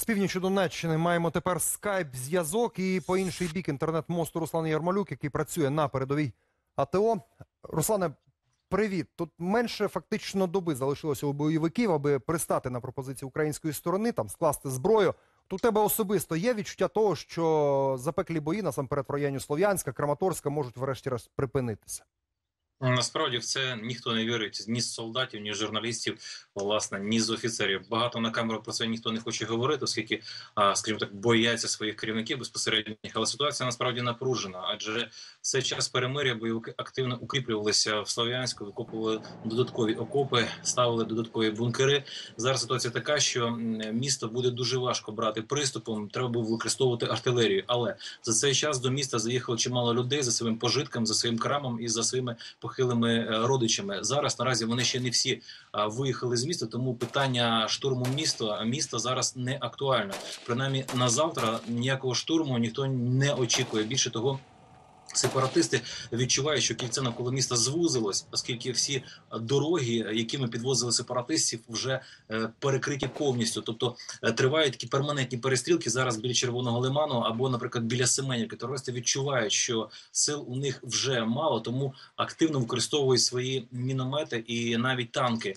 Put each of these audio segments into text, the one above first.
З північі Донеччини маємо тепер скайп-зв'язок і по інший бік інтернет-мосту Руслан Ярмолюк, який працює на передовій АТО. Руслане, привіт. Тут менше фактично доби залишилося у бойовиків, аби пристати на пропозиції української сторони, там скласти зброю. Тут тебе особисто є відчуття того, що запеклі бої насамперед в районі Слов'янська, Краматорська можуть врешті-решт припинитися. Насправді в це ніхто не вірить ні з солдатів, ні з журналістів, власне, ні з офіцерів. Багато на камеру про це ніхто не хоче говорити, оскільки, скажімо так, бояться своїх керівників безпосередніх. Але ситуація насправді напружена, адже цей час перемиря бойовики активно укріплювалися в Слов'янську, викопували додаткові окопи, ставили додаткові бункери. Зараз ситуація така, що місто буде дуже важко брати приступом. Треба було використовувати артилерію. Але за цей час до міста заїхало чимало людей за своїм пожитком, за своїм крамом і за своїми похилими е, родичами. Зараз наразі вони ще не всі виїхали з міста, тому питання штурму міста міста зараз не актуальне. Принаймні на завтра ніякого штурму ніхто не очікує. Більше того. Сепаратисти відчувають, що кільце навколо міста звузилось, оскільки всі дороги, якими підвозили сепаратистів, вже е, перекриті повністю. Тобто е, тривають такі перманентні перестрілки зараз біля Червоного лиману або, наприклад, біля Семенівки. Терористи відчувають, що сил у них вже мало, тому активно використовують свої міномети і навіть танки.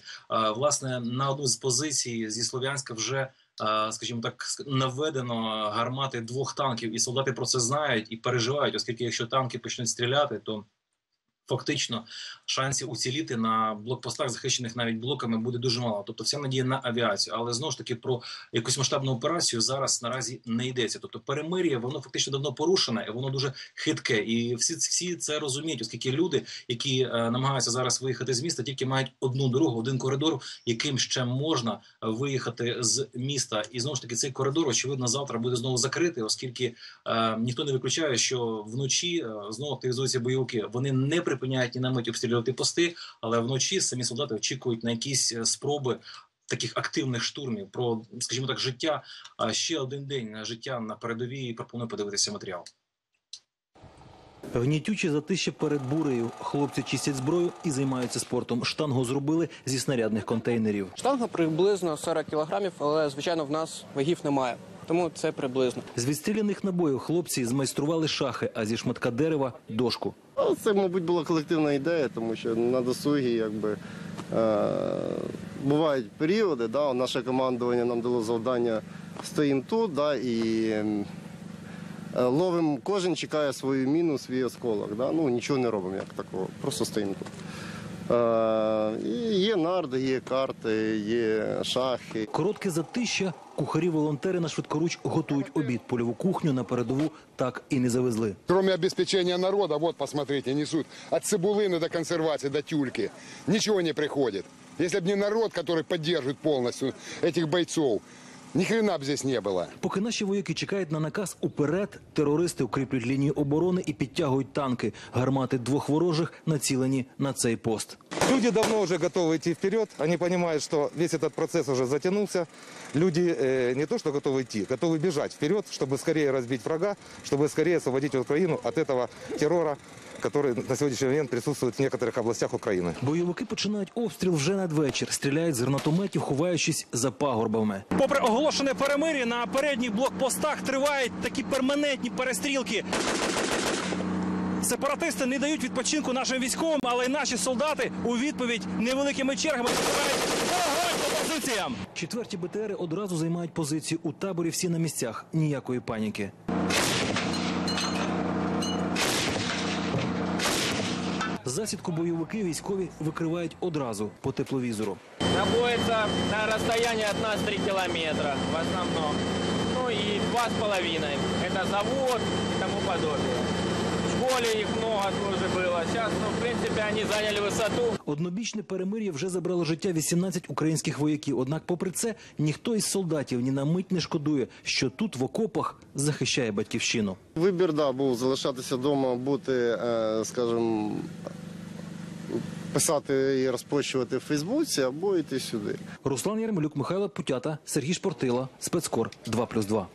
Власне, на одну з позицій зі Слов'янська вже. А, Скажімо так, наведено гармати двох танків, і солдати про це знають і переживають, оскільки якщо танки почнуть стріляти, то фактично шансів уціліти на блокпостах, захищених навіть блоками, буде дуже мало. Тобто, вся надія на авіацію. Але знову ж таки про якусь масштабну операцію зараз наразі не йдеться. Тобто, перемир'я воно фактично давно порушене, воно дуже хитке. І всі всі це розуміють, оскільки люди, які е, намагаються зараз виїхати з міста, тільки мають одну дорогу, один коридор, яким ще можна виїхати з міста. І знову ж таки, цей коридор, очевидно, завтра буде знову закритий, оскільки е, ніхто не виключає, що вночі е, знову активізуються бойовики. Вони не припиняють ні на мить обстрілювати пости, але вночі самі солдати очікують на якісь е, спроби. Таких активних штурмів про, скажімо так, життя. А ще один день життя на передовій. Пропоную подивитися матеріал. Гнітючі затища перед бурею. Хлопці чистять зброю і займаються спортом. Штангу зробили зі снарядних контейнерів. Штанга приблизно 40 кілограмів, але звичайно в нас вагів немає. Тому це приблизно. З відстріляних набоїв хлопці змайстрували шахи, а зі шматка дерева дошку. Ну, Це, мабуть, була колективна ідея, тому що на досугі якби, е, бувають періоди. Да, наше командування нам дало завдання стоїмо тут, да, і е, ловимо, кожен чекає свою міну, свій осколок. Да, ну, нічого не робимо як такого, просто стоїмо тут. Е, і є нарди, є карти, є шахи. Коротке затища. Кухарі-волонтери на швидкоруч готують обід. Польову кухню на передову так і не завезли. Кроме обеспечения народа, вот посмотрите, несут от цибулины до консервации, до тюльки. Ничего не приходит. Если бы не народ, который поддерживает полностью этих бойцов, ни хрена бы здесь не было. Поки наші вояки чекають на наказ уперед, терористи укріплюють лінію оборони і підтягують танки. Гармати двох ворожих націлені на цей пост. Люди давно уже готовы идти вперед. Они понимают, что весь этот процесс уже затянулся. Люди э, не то что готовы идти, готовы бежать вперед, чтобы скорее разбить врага, чтобы скорее освободить Украину от этого террора, который на сегодняшний момент присутствует в некоторых областях Украины. Бойовики починають обстріл вже надвечір. Стріляють з гранатометів, ховаючись за пагорбами. Попри оголошене перемир'я, на передніх блокпостах тривають такі перманентні перестрілки. Сепаратисти не дають відпочинку нашим військовим, але й наші солдати у відповідь невеликими чергами відкривають вогонь по позиціям. Четверті БТРи одразу займають позиції у таборі. Всі на місцях. Ніякої паніки. Засідку бойовики військові викривають одразу по тепловізору. находится на расстоянии от нас 3 километра в основном. Ну и два с половиной. Это завод и тому подобное. В школе их много тоже было. Сейчас, ну, в принципе, они заняли высоту. Однобічне перемир'я вже забрало життя 18 українських вояків. Однак, попри це, ніхто із солдатів ні на мить не шкодує, що тут в окопах захищає батьківщину. Вибір да, був залишатися вдома, бути, е, скажімо, писати і розпощувати в Фейсбуці або йти сюди. Руслан Ярмолюк, Михайло Путята, Сергій Шпортила, спецкор 2+,2.